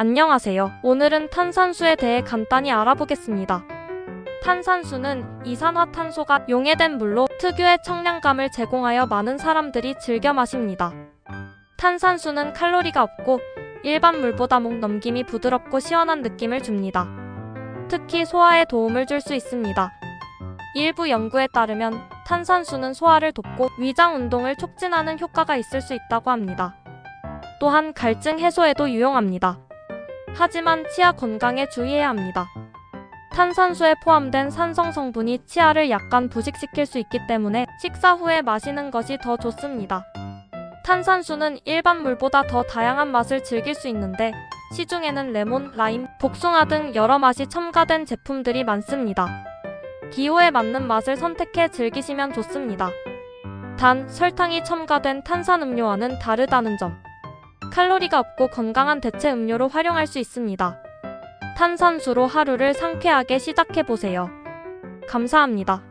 안녕하세요. 오늘은 탄산수에 대해 간단히 알아보겠습니다. 탄산수는 이산화탄소가 용해된 물로 특유의 청량감을 제공하여 많은 사람들이 즐겨 마십니다. 탄산수는 칼로리가 없고 일반 물보다 목 넘김이 부드럽고 시원한 느낌을 줍니다. 특히 소화에 도움을 줄 수 있습니다. 일부 연구에 따르면 탄산수는 소화를 돕고 위장 운동을 촉진하는 효과가 있을 수 있다고 합니다. 또한 갈증 해소에도 유용합니다. 하지만 치아 건강에 주의해야 합니다. 탄산수에 포함된 산성 성분이 치아를 약간 부식시킬 수 있기 때문에 식사 후에 마시는 것이 더 좋습니다. 탄산수는 일반 물보다 더 다양한 맛을 즐길 수 있는데 시중에는 레몬, 라임, 복숭아 등 여러 맛이 첨가된 제품들이 많습니다. 기호에 맞는 맛을 선택해 즐기시면 좋습니다. 단, 설탕이 첨가된 탄산음료와는 다르다는 점. 칼로리가 없고 건강한 대체 음료로 활용할 수 있습니다. 탄산수로 하루를 상쾌하게 시작해 보세요. 감사합니다.